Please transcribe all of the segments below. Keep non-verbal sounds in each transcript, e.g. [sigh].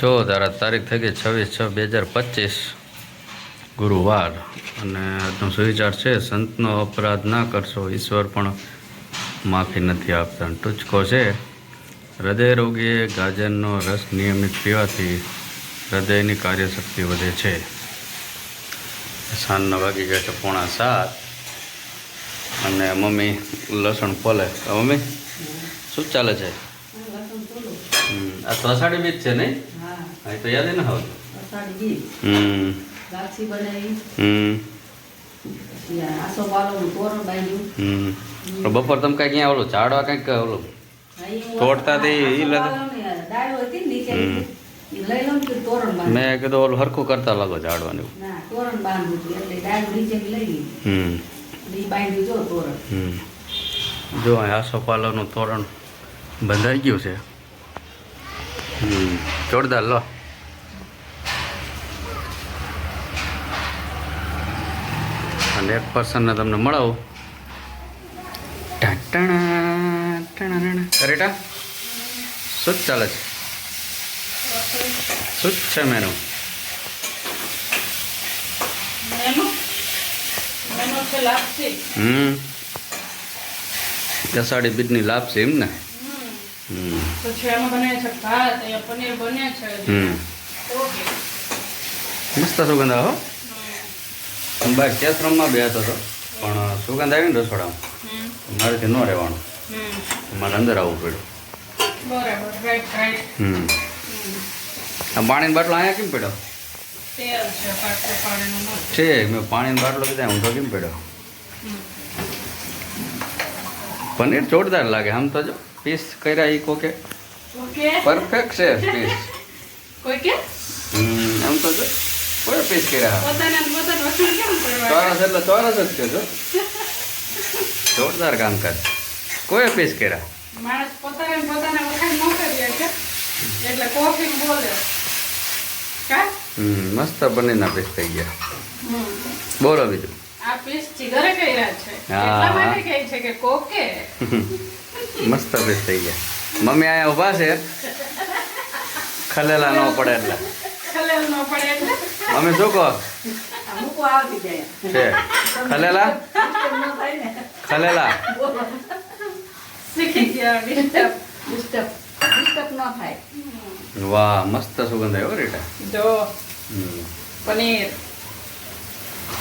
જો તારા તારીખ થઈ ગઈ છવ્વીસ છ બે હજાર પચીસ ગુરુવાર. અને આજનો સુવિચાર છે સંતનો અપરાધ ના કરશો ઈશ્વર પણ માફી નથી આપતા. ટૂચકો છે હૃદય રોગીએ ગાજરનો રસ નિયમિત પીવાથી હૃદયની કાર્યશક્તિ વધે છે. સાંજના વાગી ગયા છે પોણા સાત. અને મમ્મી લસણ ફોલે. મમ્મી? શું ચાલે છે? આ તો અષાઢી બીજ છે નહીં? હા તો યાદ ન બીજ હમ. લાપસી બનાવી હમ. આસો બાંધ્યું. હમ. બપોર તમે કાંઈ ક્યાં ઓલું ઝાડવા કાંઈક ઓલું? તોડતા તી ઈ લગ- બાલોની હતી નીચે. હમ. લઈ લઉં ને તોરણ બાંધ્યું. મેં કીધું ઓલું હરખું કરતા લાગો ઝાડવાનું ના તોરણ બાંધ્યું હતું એટલે ડાળ નીચે લઈ ગઈ હમ. ઈ બાંધ્યું જો તોરણ. હમ. જો અહીં આસોપાલવનું તોરણ બંધાઈ ગયું છે. હમ. જોરદાર લો. અને એક પર્સનને તમને મળાવું. અરેટા શું ચાલે છે? શું છે મેનુ લાપસી. હમ. અષાઢી બીજની લાભ છે એમ ને? હમ. પછી બને છે ભાત અહીંયા પનીર બને છે. મસ્ત સુગંધ આવો બહાર ચેસ બે હતો તો. પણ સુગંધ આવી ને રસોડામાં. મારેથી ન રહેવાનું. મારે અંદર આવવું પડ્યું બરાબર રાઈટ રાઈટ હમ. આ પાણીની બાટલો અહીંયા કેમ પડ્યો? છે મેં પાણીની બાટલો કીધા હું તો કેમ પડ્યો? પનીર જોરદાર લાગે આમ તો જો. પીસ કર્યા એ કોકે? પરફેક્ટ છે પીસ કોઈ કે હમ એમ તો જો. કોઈ પીસ કર્યા? પોતાને પોતાને વખાણ કેમ કરવા ચોરસ એટલે ચોરસ જ છે જો. જોરદાર કામ કર કોઈ પીસ કર્યા? માણસ પોતાને પોતાને વખાણ ન કરી કે એટલે કોફી બોલે. કા? હમ મસ્ત બંનેના પીસ થઈ ગયા. બોલો બીજું. આ પીસ જીગરે કર્યા છે? એટલા માટે કહે છે કે કોકે. [laughs] મસ્ત ફ્રેશ થઈ ગયા. મમ્મી અહીંયા ઊભા છે. ખલેલા ન પડે એટલે. ખલેલ ન મમ્મી શું કહો? આ મૂકો આવતી જાય. છે. ખલેલા? એમ ન થાય ને ખલેલા વાહ મસ્ત સુગંધ આવ્યો રીટા. જો. પનીર.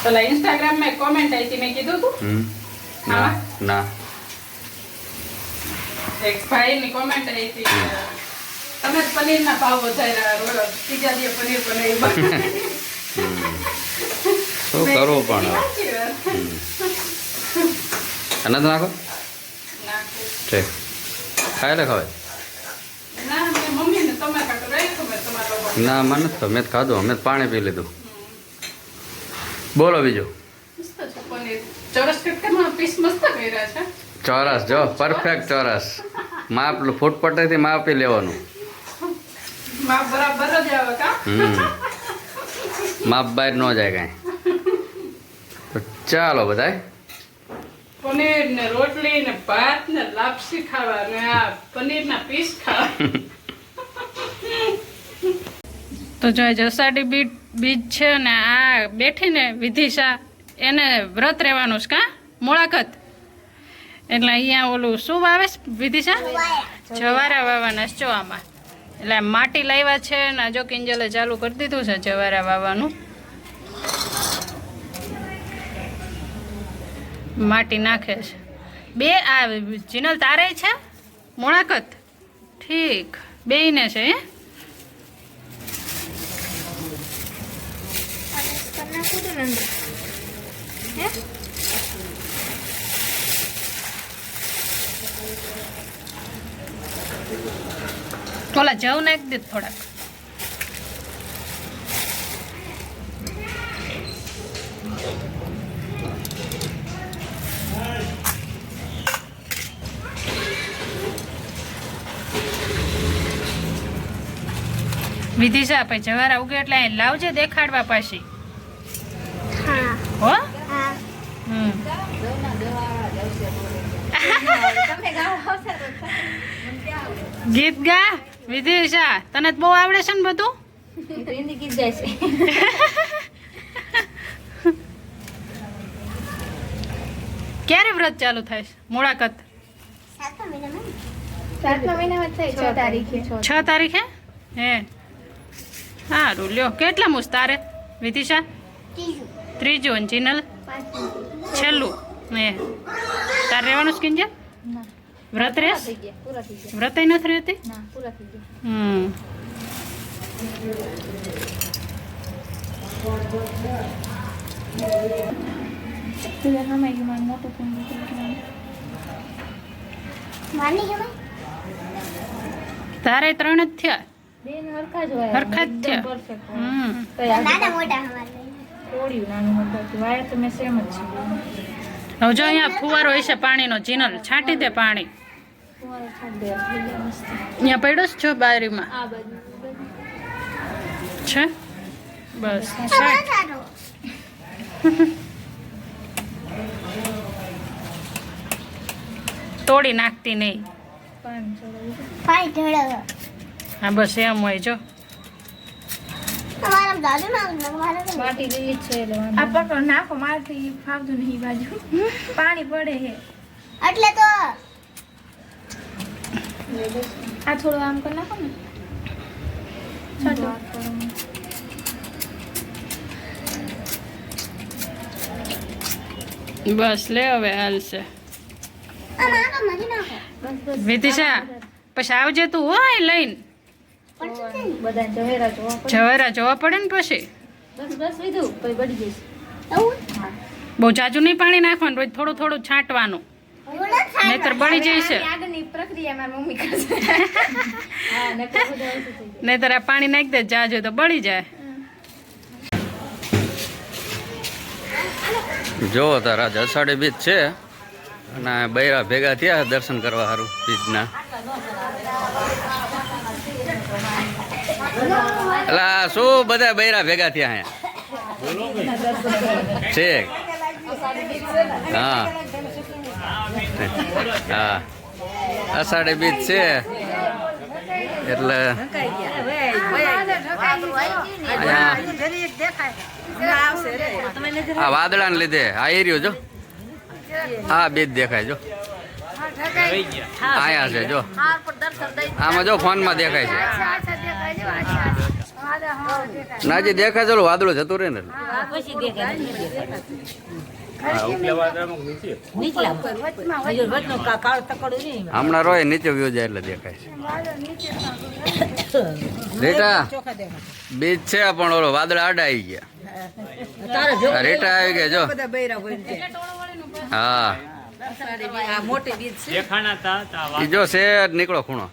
પેલા ઇન્સ્ટાગ્રામમાં કોમેન્ટ આવી હતી મેં કીધું તું. ના ના. એક ભાઈ કોમેન્ટ આવી હતી કે, તમે જ ના ભાવ વધાર્યા રોજ ત્રીજા દિવસે પનીર બનાવી [laughs] શું કરવું પણ. અનંત નાખો. છે ખાય લે ખવાય? ના મને તો. મેં ખાધું અમે પાણી પી લીધું. બોલો બીજું. ચોરસ પીસ મસ્ત કર્યા છે. ચોરસ જો પરફેક્ટ ચોરસ. માપ ફૂટ પટ્ટીથી માપી લેવાનું. માં બરાબર જ આવે કા? માપ બહાર ન જાય કાંઈ. તો ચાલો બધાય. પનીર ને રોટલી ને ભાત ને લાપસી ખાવા ને આ પનીર ના પીસ ખાવા. તો જો જસાડી બીટ બીજ છે ને આ બેઠીને વિધિશા એને વ્રત રહેવાનું છે કા? મુલાકાત. એટલે અહીંયા ઓલું શું વાવે વિધિશા જવારા વાવવાના છે, જો એટલે માટી લાવ્યા છે ને જો કિંજલે ચાલુ કરી દીધું છે જવારા વાવવાનું માટી નાખે છે. બે આ જીનલ તારે છે? મુલાકાત ઠીક. બેયને છે હે? ઓલા જવ નાખી દે થોડાક. વિધિશા આપણે જવારા ઉગે એટલે અહીં લાવજે દેખાડવા પાછી. હો. હમ. ગીત ગા? વિધિશા તને બહુ આવડે છે ને બધું? ક્યારે વ્રત ચાલુ થાય છે? મુલાકાત. છ તારીખે. હે. હા રૂલ્યો કેટલા મુસ તારે? વિધિશા ત્રીજું. ચિનલ છેલ્લું. હે. તારે રહેવાનું સ્કીન છે ના. વ્રત રેસ? વ્રત નથી રહેતી હમ. તારે ત્રણ જ થયા. બેન હરખા જ હોય હરખા જ થયા. હમ. નાના મોટા થોડ્યું નાનું મોટું વાયર તો મેં સેમ જ છે. હવે જો અહીંયા ફુવારો હશે પાણીનો જીનલ છાંટી દે પાણી. અહીંયા પડ્યો જ છો બારીમાં છે? બસ [laughs] તોડી નાખતી નહીં. હા બસ એમ હોય જો. માટી લીલી છે એટલે આ પકડો નાખો મારથી ફાવતું નહીં બાજુ. પાણી પડે હે એટલે તો આ થોડું આમ કરી નાખો ને. છોટું. બસ લે હવે હાલશે વિધિશા પછી આવજે તું હોય લઈને. જવેરા જોવા પડે. જવેરા જોવા પડે ને પછી? બહુ જાજુ નહીં પાણી નાખવાનું રોજ થોડું થોડું છાંટવાનું. નહીતર બળી જશે. નહીતર આ પાણી નાખી દે જાજુ તો બળી જાય. જો તારા જસાડી બીચ બીજ છે. અને બૈરા ભેગા થયા દર્શન કરવા સારું બીજના. અલા, શું બધા બૈરા ભેગા થયા હા? હા. અષાઢી બીજ છે. એટલે આ વાદળાને લીધે, આ એરિયો જો. આ બીજ દેખાય જો. આયા છે જો. આમાં જો ફોનમાં દેખાય છે. નાજી દેખાય છે વાદળું જતું રહે ને. હમણાં રોય નીચે વ્યૂ જાય એટલે દેખાય છે. [coughs] રેટા. બીજ છે પણ ઓલો વાદળ આડા આવી ગયા. રીટા આવી ગયા જો. હા. ઈ જો છે નીકળો ખૂણો.